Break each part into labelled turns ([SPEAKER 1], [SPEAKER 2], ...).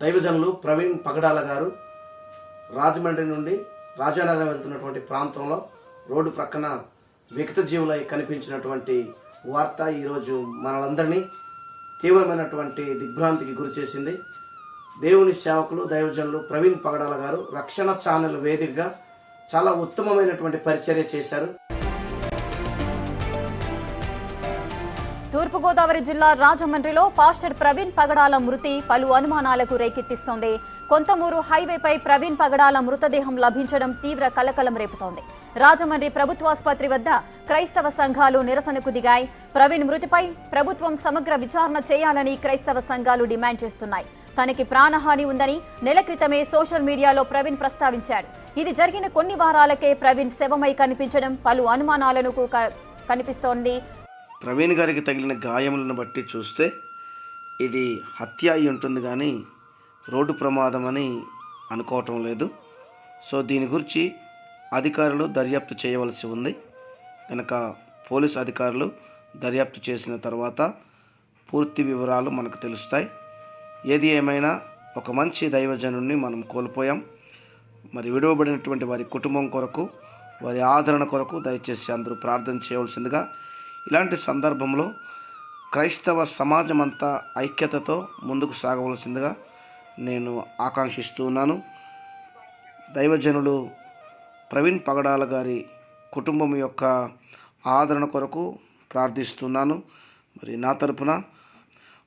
[SPEAKER 1] దైవజనులు ప్రవీణ్ పగడాల గారు రాజమండ్రి నుండి రాజానగరం వెళ్తున్నటువంటి ప్రాంతంలో రోడ్డు ప్రక్కన వ్యక్త జీవులై కనిపించినటువంటి వార్త ఈరోజు మనలందరినీ తీవ్రమైనటువంటి దిగ్భ్రాంతికి గురి చేసింది. దేవుని సేవకులు దైవజనులు ప్రవీణ్ పగడాల గారు రక్షణ ఛానల్ వేదికగా చాలా ఉత్తమమైనటువంటి పరిచర్య చేశారు.
[SPEAKER 2] తూర్పుగోదావరి జిల్లా రాజమండ్రిలో పాస్టర్ ప్రవీణ్ పగడాల మృతి పలు అనుమానాలకు రేకెత్తిస్తోంది. కొంతమూరు హైవేపై ప్రవీణ్ పగడాల మృతదేహం లభించడం తీవ్ర కలకలం రేపుతోంది. రాజమండ్రి ప్రభుత్వాసుపత్రి వద్ద క్రైస్తవ సంఘాలు నిరసనకు దిగాయి. ప్రవీణ్ మృతిపై ప్రభుత్వం సమగ్ర విచారణ చేయాలని క్రైస్తవ సంఘాలు డిమాండ్ చేస్తున్నాయి. తనకి ప్రాణహాని ఉందని నెల క్రితమే సోషల్ మీడియాలో ప్రవీణ్ ప్రస్తావించాడు. ఇది జరిగిన కొన్ని వారాలకే ప్రవీణ్ శవమై కనిపించడం పలు అనుమానాలను క- కనిపిస్తోంది.
[SPEAKER 1] ప్రవీణ్ గారికి తగిలిన గాయములను బట్టి చూస్తే ఇది హత్య అయి ఉంటుంది కానీ రోడ్డు ప్రమాదం అని అనుకోవటం లేదు. సో దీని గురించి అధికారులు దర్యాప్తు చేయవలసి ఉంది. కనుక పోలీస్ అధికారులు దర్యాప్తు చేసిన తర్వాత పూర్తి వివరాలు మనకు తెలుస్తాయి. ఏది ఏమైనా ఒక మంచి దైవజనుడిని మనం కోల్పోయాం. మరి విడువబడినటువంటి వారి కుటుంబం కొరకు వారి ఆదరణ కొరకు దయచేసి అందరూ ప్రార్థన చేయవలసిందిగా ఇలాంటి సందర్భంలో క్రైస్తవ సమాజం అంతా ఐక్యతతో ముందుకు సాగవలసిందిగా నేను ఆకాంక్షిస్తూ ఉన్నాను. దైవజనులు ప్రవీణ్ పగడాల గారి కుటుంబం యొక్క ఆదరణ కొరకు ప్రార్థిస్తున్నాను. మరి నా తరపున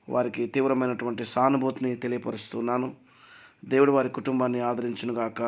[SPEAKER 1] వారికి తీవ్రమైనటువంటి సానుభూతిని తెలియపరుస్తున్నాను. దేవుడు వారి కుటుంబాన్ని ఆదరించునుగాక.